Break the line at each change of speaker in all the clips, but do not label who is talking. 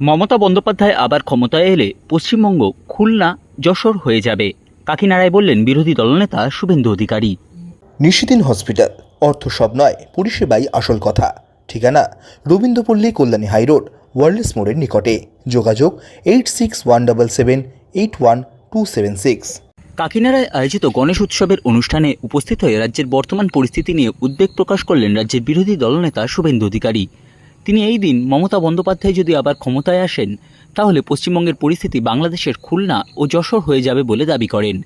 মমতা বন্দ্যোপাধ্যায় আবার ক্ষমতায় এলে পশ্চিমবঙ্গ খুলনা যশোর হয়ে যাবে। কাকিনাড়ায় বললেন বিরোধী দলনেতা শুভেন্দু অধিকারী।
নিশিদিন হসপিটাল অর্থ সব নয় পরিষেবাই আসল কথা। ঠিকানা রবীন্দ্রপল্লী কল্যাণী হাইরোড ওয়ার্ল্ডস মোড়ের নিকটে। যোগাযোগ eight six one double seven eight one two seven six.
কাকিনাড়ায় আয়োজিত গণেশ উৎসবের অনুষ্ঠানে উপস্থিত হয়ে রাজ্যের বর্তমান পরিস্থিতি নিয়ে উদ্বেগ প্রকাশ করলেন রাজ্যের বিরোধী দলনেতা শুভেন্দু অধিকারী। তিনি এই দিন মমতা বন্দ্যোপাধ্যায় যদি আবার ক্ষমতায় আসেন, তাহলে পশ্চিমবঙ্গের পরিস্থিতি বাংলাদেশের খুলনা ও যশোর হয়ে যাবে বলে দাবি করেন।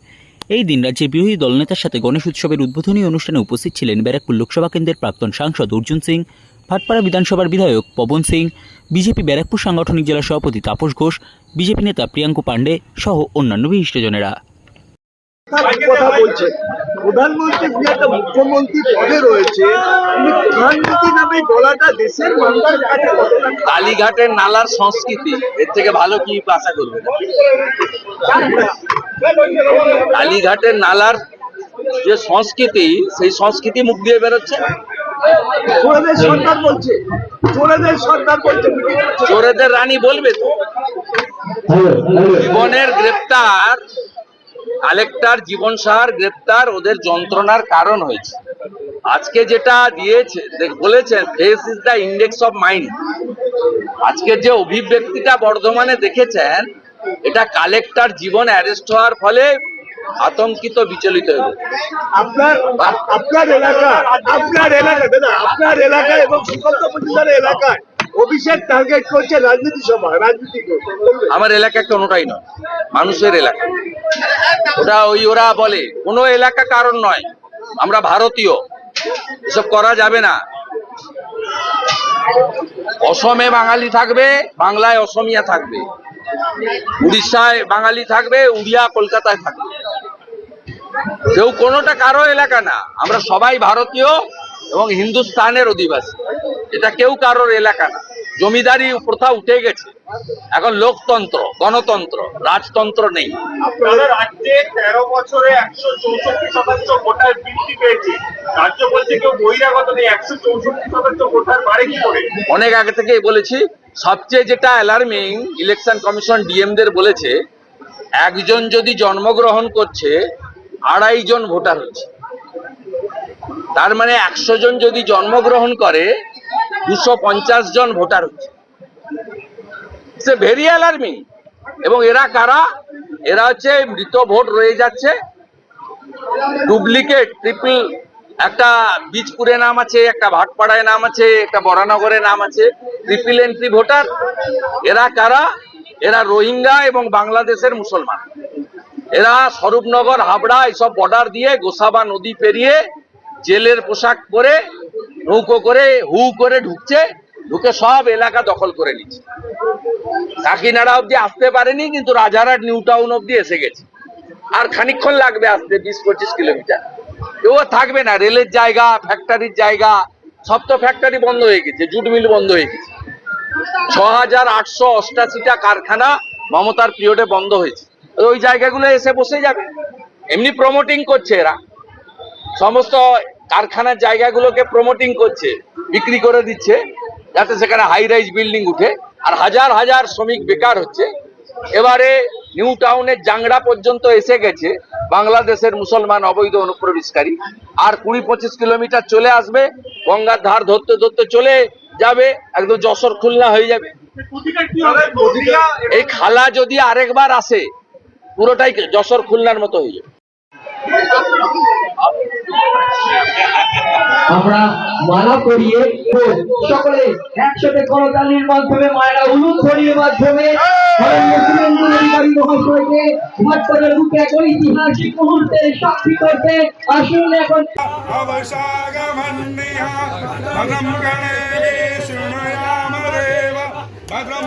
এই দিন রাজ্যের বিরোধী দলনেতার সাথে গণেশ উৎসবের উদ্বোধনী অনুষ্ঠানে উপস্থিত ছিলেন ব্যারাকপুর লোকসভা কেন্দ্রের প্রাক্তন সাংসদ অর্জুন সিং, ভাটপাড়া বিধানসভার বিধায়ক পবন সিং, বিজেপি ব্যারাকপুর সাংগঠনিক জেলা সভাপতি তাপস ঘোষ, বিজেপি নেতা প্রিয়াঙ্কু পাণ্ডে সহ অন্যান্য বিশিষ্টজনেরা।
কথা বলছে। প্রধানমন্ত্রী যে একটা মুখ্যমন্ত্রী পদে রয়েছে? তিনি প্রধানমন্ত্রী নামে বলাটা দেশের মানুষের কাছে
কালীঘাটের নালার সংস্কৃতি এর থেকে ভালো কি আশা করবে কালীঘাটের নালার যে সংস্কৃতি সেই সংস্কৃতি মুখ দিয়ে বেরোচ্ছে?
চোরেদের সরকার বলছে। চোরেদের সরকার বলছে।
চোরেদের রানী বলবে তো? জীবনের গ্রেপ্তার কালেক্টর জীবন সাহার গ্রেপ্তার, ওদের যন্ত্রণার কারণ হয়েছে। আজকে যেটা দিয়েছে বলেছেন face is the index of mind আজকে যে অভিব্যক্তিটা বর্ধমানে দেখেছেন, এটা কালেক্টর জীবন অ্যারেস্ট হওয়ার ফলে আতঙ্কিত, বিচলিত হয়ে
আপনার আপনার এলাকা আপনার এলাকা আপনার এলাকা এবং এলাকায় অভিষেক টার্গেট করছে রাজনীতি সভা রাজনীতি
আমার এলাকা একটা কোনোটাই নয়, মানুষের এলাকা। ওটা ওই ওরা বলে, কোনো এলাকা কারণ নয়, আমরা ভারতীয়, এসব করা যাবে না। অসমে বাঙালি থাকবে, বাংলায় অসমিয়া থাকবে। উড়িষ্যায় বাঙালি থাকবে, উড়িয়া কলকাতায় থাকবে। কেউ কোনোটা কারও এলাকা না, আমরা সবাই ভারতীয় এবং হিন্দুস্তানের অধিবাসী। এটা কেউ কারোর এলাকা না। জমিদারি প্রথা উঠে গেছে। এখন লোকতন্ত্র গণতন্ত্র রাজতন্ত্র নেই।
আপনারা রাজ্যে তেরো বছরে একশো চৌষট্টি শতাংশ ভোটার বৃদ্ধি পেয়েছে। রাজ্য বলছে কেউ বহিরাগত নেই একশো চৌষট্টি শতাংশ ভোটার বাড়ে কি করে?
অনেক আগে থেকেই বলেছি সবচেয়ে যেটা অ্যালার্মিং ইলেকশন কমিশন ডিএমদের বলেছে একজন যদি জন্মগ্রহণ করছে আড়াই জন ভোটার হচ্ছে। তার মানে একশো জন যদি জন্মগ্রহণ করে দুশো পঞ্চাশ জন ভোটার হচ্ছে। সে ভেরি অ্যালার্মিং এবং এরা কারা? এরা হচ্ছে মৃত ভোট রয়ে যাচ্ছে। ডুপ্লিকেট ট্রিপল একটা বীজপুরে নাম আছে, একটা ভাটপাড়ায় নাম আছে, একটা বরানগরে নাম আছে ট্রিপল এন্ট্রি ভোটার। এরা কারা? এরা রোহিঙ্গা এবং বাংলাদেশের মুসলমান। এরা স্বরূপনগর, হাবড়া এইসব বর্ডার দিয়ে গোসাবা নদী পেরিয়ে জেলের পোশাক পরে নৌকো করে, হু করে ঢুকছে, ঢুকে সব এলাকা দখল করে নিচ্ছে। কাকিনাড়া অব্দি আসতে পারেনি, কিন্তু রাজারহাট নিউ টাউন অব্দি এসে গেছে। আর খানিকক্ষণ লাগবে আসতে, বিশ পঁচিশ কিলোমিটার। কেউ থাকবে না, রেলের জায়গা ফ্যাক্টরির জায়গা, সব তো ফ্যাক্টরি বন্ধ হয়ে গেছে, জুট মিল বন্ধ হয়ে গেছে। ছ হাজার আটশো অষ্টাশিটা কারখানা মমতার পিরিয়ডে বন্ধ হয়েছে। ওই জায়গাগুলো এসে বসে যাবে। এমনি প্রমোটিং করছে এরা। সমস্ত কারখানার জায়গাগুলোকে প্রমোটিং করছে, বিক্রি করে দিচ্ছে, যাতে সেখানে হাই রাইজ বিল্ডিং উঠে। আর হাজার হাজার শ্রমিক বেকার হচ্ছে। এবারে নিউ টাউনের জাংড়া পর্যন্ত এসে গেছে, বাংলাদেশের মুসলমান অবৈধ অনুপ্রবেশকারী। আর কুড়ি পঁচিশ কিলোমিটার চলে আসবে, গঙ্গার ধার ধরতে ধরতে চলে যাবে, একদম যশোর খুলনা হয়ে যাবে। এই খালা যদি আরেকবার আসে, পুরোটাই যশোর খুলনার মতো হয়ে যাবে।
আমরা মালা করিয়ে সকলে একসাথে করতালির মাধ্যমে মায়েরা উলু করিয়ে মাধ্যমে ঐতিহাসিক মুহূর্তে সাক্ষী করতে আসুন এখন।
Bhadram